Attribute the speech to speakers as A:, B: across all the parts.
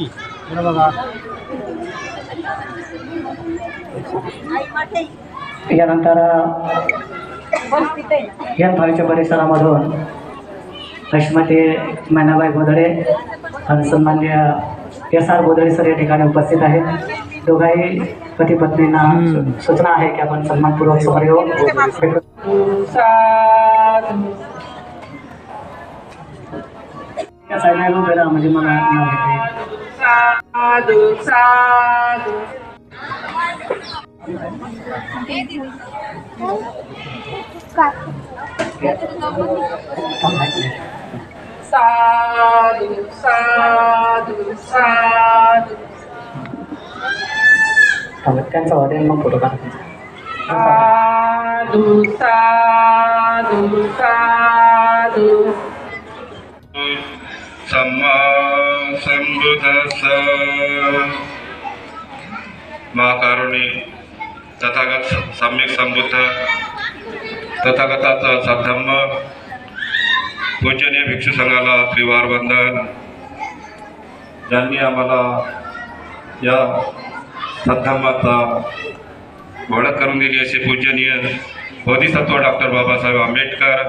A: इकडं बघा.
B: यानंतर या थाळीच्या परिसरामधून लक्ष्मती मैनाबाई गोधडे आणि सन्मान्य एस आर गोधडे सर या ठिकाणी उपस्थित आहेत. दोघाही पती पत्नींना सूचना आहे की आपण सन्मानपूर्वक समोर येऊन या साईडला येऊन जरा म्हणजे मला नाव घेता येईल.
C: साधू साधू साधू
B: थांबा, त्यांचा हॉटेल मग फोटो काढा
C: साधू साधू साधू
D: सम्मा संबुद्धस्स महाकारुणी तथागत सम्यक संबुद्ध। तथागताचा सद्धम्म। पूजनीय भिक्षू संघाला त्रिवार वंदन ज्यांनी आम्हाला या सद्धम्माचा ओळख करून दिली असे पूजनीय बोधिसत्व डॉक्टर बाबासाहेब आंबेडकर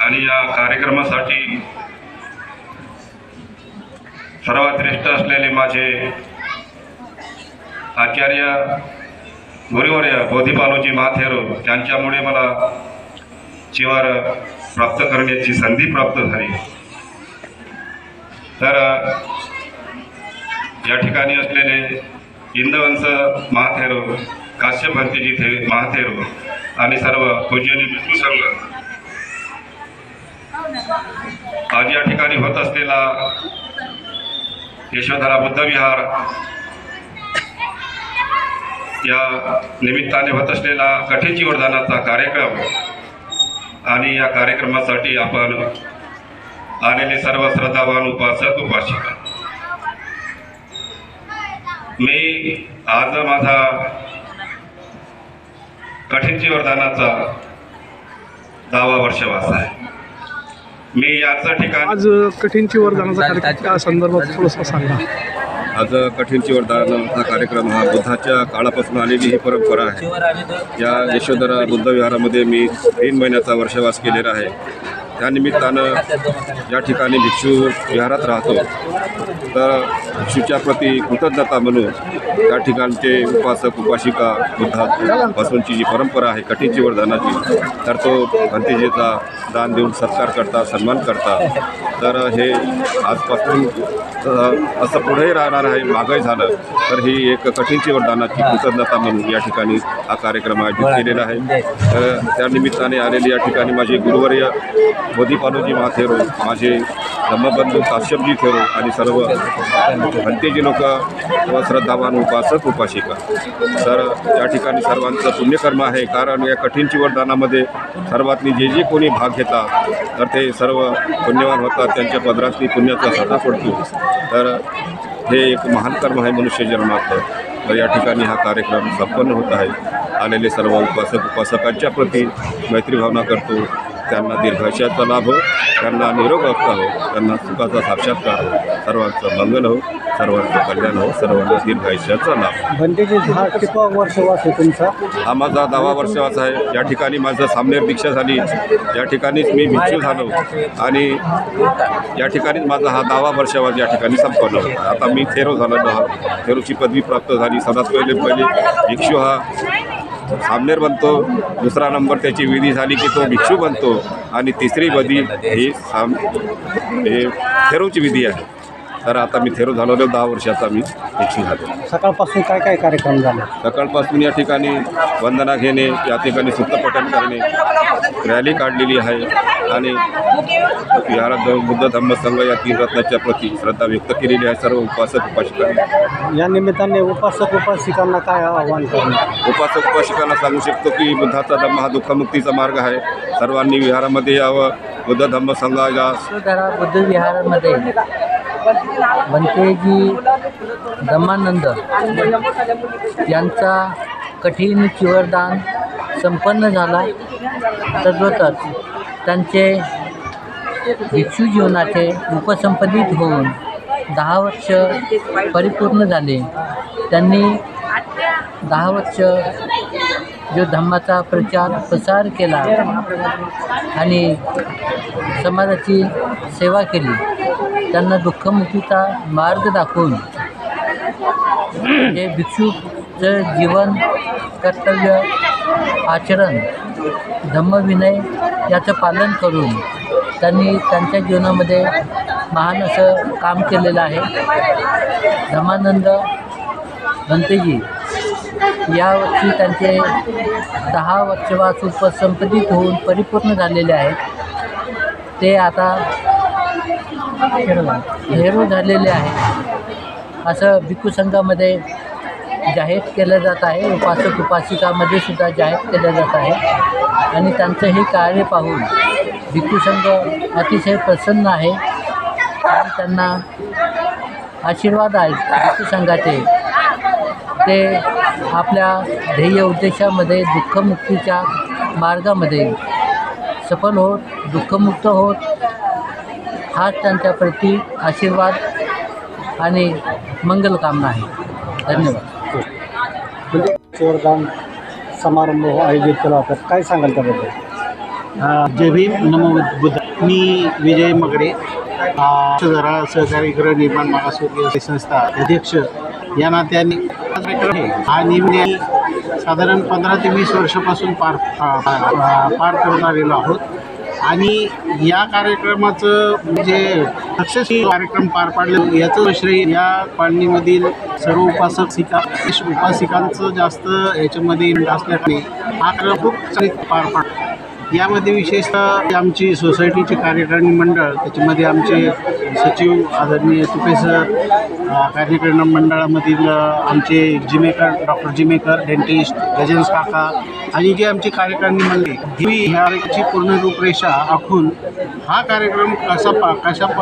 D: आणि या कार्यक्रमासाठी सर्वात श्रेष्ठ असलेले माझे आचार्य गुरुवर्य बोधिपालोजी महाथेरो त्यांच्यामुळे मला चिवार प्राप्त करण्याची संधी प्राप्त झाली. तर या ठिकाणी असलेले इंदवंश महाथेरो काश्यभंतीजी थे महाथेरो आणि सर्व पूजनी संघ आज या ठिकाणी होत असलेला यशोधरा बुद्धविहार. या निमित्ताने होत असलेला कठीण जीवनदानाचा कार्यक्रम आणि या कार्यक्रमासाठी आपण आलेले सर्व श्रद्धावान उपासक उपासिका. मी आज माझा कठीण जीवनदानाचा दहावा वर्षवास आहे. मी याचं ठिकाण
E: आज कठीणची वरदानाचा कार्यक्रम त्या संदर्भात थोडंसं सांगा.
D: आज कठीणची वरदान हा कार्यक्रम हा बुद्धाच्या काळापासून आलेली ही परंपरा आहे. या यशोधरा बुद्ध विहारामध्ये मी तीन महिन्याचा वर्षवास केलेला आहे. त्यानिमित्तानं या ठिकाणी भिक्षू विहारात राहतो. तर भिक्षूच्या प्रती कृतज्ञता म्हणून त्या ठिकाणचे उपासक उपासिका बुद्धापासूनची जी परंपरा आहे कठीणची वरदानाची तर तो भंतीजीचा दान देऊन सत्कार करता सन्मान करता. तर हे आजपासून असं पुढेही राहणार आहे मागंही झालं तर ही एक कठीणची वरदानाची कृतज्ञता म्हणून या ठिकाणी हा कार्यक्रम आयोजित केलेला आहे. तर त्या निमित्ताने आलेले या ठिकाणी माझे गुरुवर्य बोधीपालोजी माथेरो माझे धम्मबंधू काश्यपजी थेरो आणि सर्व भंतेजी लोक व श्रद्धावान उपासक उपासिका. तर या ठिकाणी सर्वांचं पुण्यकर्म आहे. कारण या कठीणची वरदानामध्ये सर्वातनी जे जे कोणी भाग घेतात तर ते सर्व पुण्यवान होतात. त्यांच्या पदरातली पुण्याचा साठा पडतो तर हे एक महान कर्म आहे मनुष्य जन्मात तर या ठिकाणी हा कार्यक्रम संपन्न होत आहे. आलेले सर्व उपासक उपासकांच्या प्रती मैत्रीभावना करतो. त्यांना दीर्घायुष्याचा लाभ हो त्यांना निरोग अवस्था हो त्यांना सुखाचा साक्षात्कार हो. सर्वांचं मंगल हो सर्वांचं कल्याण हो सर्वांना दीर्घायुष्याचा लाभ हो.
A: हा कितवा वर्षवास आहे तुमचा?
D: हा माझा दहावा वर्षाचा आहे. या ठिकाणी माझं सामनेर दीक्षा झाली. या ठिकाणीच मी भिक्षू झालो. आणि या ठिकाणीच माझा हा दहावा वर्षावास या ठिकाणी संपन्न होता आता मी थेरो झालो. दहा थेरोची पदवी प्राप्त झाली. सदात पहिले पहिले भिक्षू हा सामनेर बनतो दुसरा नंबर त्याची विधी झाली की तो भिक्षू बनतो. आणि तिसरी विधी ही साम हे थेरोची विधी आहे. तर आता मी थेरो झालेलो दहा वर्षाचा मी भिक्षू झालो.
A: सकाळपासून काय काय कार्यक्रम झाले?
D: सकाळपासून या ठिकाणी वंदना घेणे या ठिकाणी सुत्तपठण करणे रॅली काढलेली आहे आणि बुद्ध धम्म संघ या तीन रत्नाच्या प्रती श्रद्धा व्यक्त केलेली आहे. सर्व उपासक उपासिका
A: या निमित्ताने उपासक उपासिकांना काय आव्हान करणार?
D: उपासक उपासिकांना सांगू शकतो की बुद्धाचा धम्म हा दुःखमुक्तीचा मार्ग आहे. सर्वांनी विहारामध्ये यावं. बुद्ध धम्म संघाला
F: बुद्ध विहारामध्ये. बनतेजी दमानंद यांचा कठीण चिवरदान संपन्न झाला. तद्वतच त्यांचे भिक्षू जीवनाचे उपसंपदित होऊन दहा वर्ष परिपूर्ण झाले. त्यांनी दहा वर्ष जो धम्माचा प्रचार प्रसार केला आणि समाजाची सेवा केली. त्यांना दुःखमुक्तीचा मार्ग दाखवून हे भिक्षूचं जीवन कर्तव्य आचरण धम्मविनय याचं पालन करून त्यांनी त्यांच्या जीवनामध्ये महान असं काम केलेलं आहे. धमानंद भंतेजी यावर्षी त्यांचे दहा वर्षवास उपसंपदित होऊन परिपूर्ण झालेले आहेत. ते आता हेरो झालेले आहे. असं भिक्खू संघामध्ये जाहीर केलं जात आहे. उपासक उपासिकामध्ये सुद्धा जाहीर केलं जात आहे. आणि त्यांचं हे कार्य पाहून भिक्खू संघ अतिशय प्रसन्न आहे. आणि त्यांना आशीर्वाद आहेत भिक्खू संघाचे. ते आपल्या ध्येय उद्देशामध्ये दुःखमुक्तीच्या मार्गामध्ये सफल होत दुःखमुक्त होत हाच त्यांच्या प्रती आशीर्वाद आणि मंगलकामना आहे. धन्यवाद.
A: म्हणजे चोरदान समारंभ आयोजित केला होता. काय सांगाल त्याबद्दल?
G: जय भीम नमो बुद्ध. मी विजय मगरे आ, जरा सहकारी गृहनिर्माण मागासवर्गीय संस्था अध्यक्ष. या नात्याने हा मी साधारण पंधरा ते वीस वर्षापासून पार पार करून आलेलो आहोत. आणि या कार्यक्रमाचं म्हणजे सक्सेसफुल कार्यक्रम पार पाडलं याचं श्रेय या पाळणीमधील सर्व उपासक सिका उपासिकांचं जास्त याच्यामध्ये इंट असल्याने हा कार्यक्रम खूप पार पाडतो यामध्ये विशेषतः आमची सोसायटीचे कार्यकारिणी मंडळ त्याच्यामध्ये आमचे सचिव आदरणीय तुपे सर कार्यकारिणी मंडळामधील आमचे जिमेकर डॉक्टर जिमेकर डेंटिस्ट गजेंद्र काका आणि जे आमची कार्यकारिणी मंडळी ही ह्याची पूर्ण रूपरेषा आखून हा कार्यक्रम कसा पा कशा प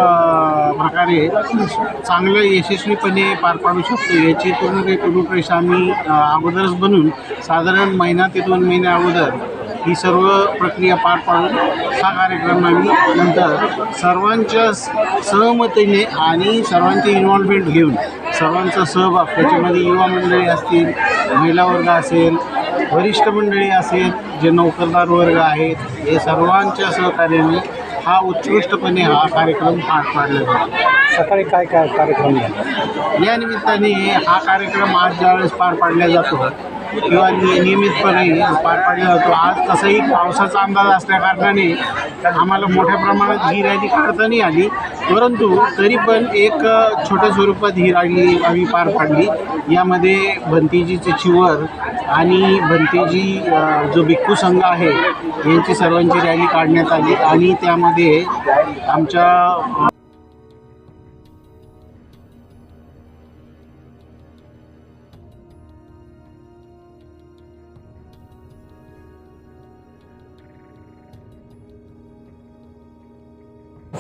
G: प्रकारे चांगलं यशस्वीपणे पार पाडू शकतो याची पूर्ण रूपरेषा आम्ही अगोदरच बनवून साधारण महिना ते दोन महिन्या अगोदर ही सर्व प्रक्रिया पार पाडून हा कार्यक्रम आम्ही नंतर सर्वांच्या सहमतीने आणि सर्वांचे इन्व्हॉल्वमेंट घेऊन सर्वांचा सहभाग त्याच्यामध्ये युवा मंडळी असतील महिला वर्ग असेल वरिष्ठ मंडळी असेल जे नोकरदार वर्ग आहेत हे सर्वांच्या सहकार्याने हा उत्कृष्टपणे हा कार्यक्रम पार पाडला जातो.
A: सकाळी काय काय कार्यक्रम झाला?
G: या निमित्ताने हा कार्यक्रम आज ज्यावेळेस पार पाडला जातो किंवा नियमितपणे पार पाडला जातो आज तसंही पावसाचा अंदाज असल्याकारणाने आम्हाला मोठ्या प्रमाणात ही रॅली काढता नाही आली. परंतु तरी पण एक छोट्या स्वरूपात ही रॅली आम्ही पार पाडली. यामध्ये भंतेजीचे चिवर आणि भंतेजी जो भिक्खू संघ आहे यांची सर्वांची रॅली काढण्यात आली. आणि त्यामध्ये आमच्या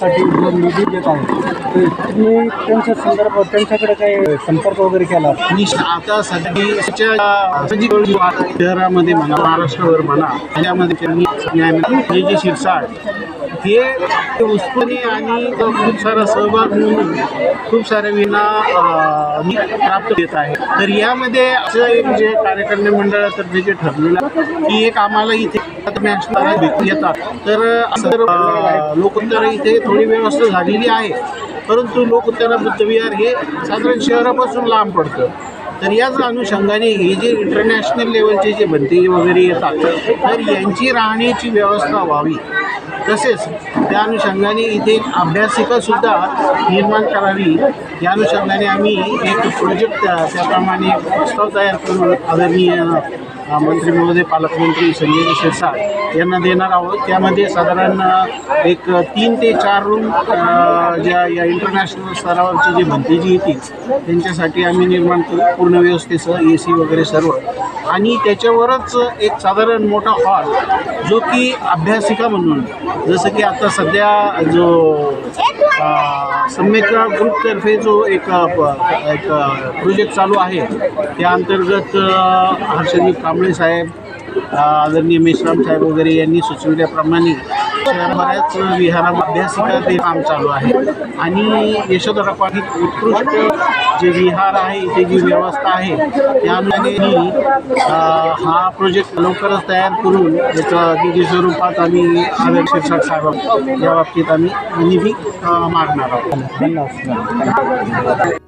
A: साठी जो निधी देत आहे तुम्ही त्यांच्या संदर्भात त्यांच्याकडे काही संपर्क वगैरे केला?
G: मी आता सध्याच्या शहरामध्ये म्हणा महाराष्ट्रावर म्हणा त्याच्यामध्ये त्यांनी न्यायमंत्री जे शिरसाट हे उत्स्फूर्त आणि खूप सारा सहभाग म्हणून खूप साऱ्या विना अं, प्राप्त देत आहे. तर यामध्ये असं एक जे कार्यकारिणी मंडळातर्फे जे ठरलेलं की एक आम्हाला इथे भेटून येतात. तर असं तर, अं, इथे थोडी व्यवस्था झालेली आहे. परंतु लोकोत्तरा बुद्धविहार हे साधारण शहरापासून लांब पडतं. तर याच अनुषंगाने हे जे इंटरनॅशनल लेवलचे जे भंते वगैरे येतात तर यांची राहण्याची व्यवस्था व्हावी. तसेच त्या अनुषंगाने इथे एक अभ्यासिकासुद्धा निर्माण करावी. या अनुषंगाने आम्ही एक प्रोजेक्ट त्याप्रमाणे प्रस्ताव तयार करून आदरणीय मंत्री महोदय पालकमंत्री संजय शिरसाट यांना देणार आहोत. त्यामध्ये साधारण एक तीन ते चार रूम ज्या या इंटरनॅशनल स्तरावरची जी भंतेजी येतील त्यांच्यासाठी आम्ही निर्माण करू पूर्ण व्यवस्थेसह ए सी वगैरे सर्व. आणि त्याच्यावरच एक साधारण मोठा हॉल जो की अभ्यासिका म्हणून जसं की आता सध्या जो सम्यक ग्रुपतर्फे जो एक प- एक प्रोजेक्ट चालू आहे त्या अंतर्गत हर्षदीप कांबळे साहेब आदरणीय मेश्राम साहेब वगैरे यांनी सुचविल्याप्रमाणे बऱ्याच विहारा अभ्यासिका ते काम चालू आहे. आणि यशोधरा पाटील उत्कृष्ट जे विहार आहे ते जी व्यवस्था आहे त्या अनुषंगाने मी हा प्रोजेक्ट लवकरच तयार करून याचं निधी स्वरूपात आम्ही शिक्षक साहेब. या बाबतीत आम्ही निधी मागणार आहोत.
A: धन्यवाद.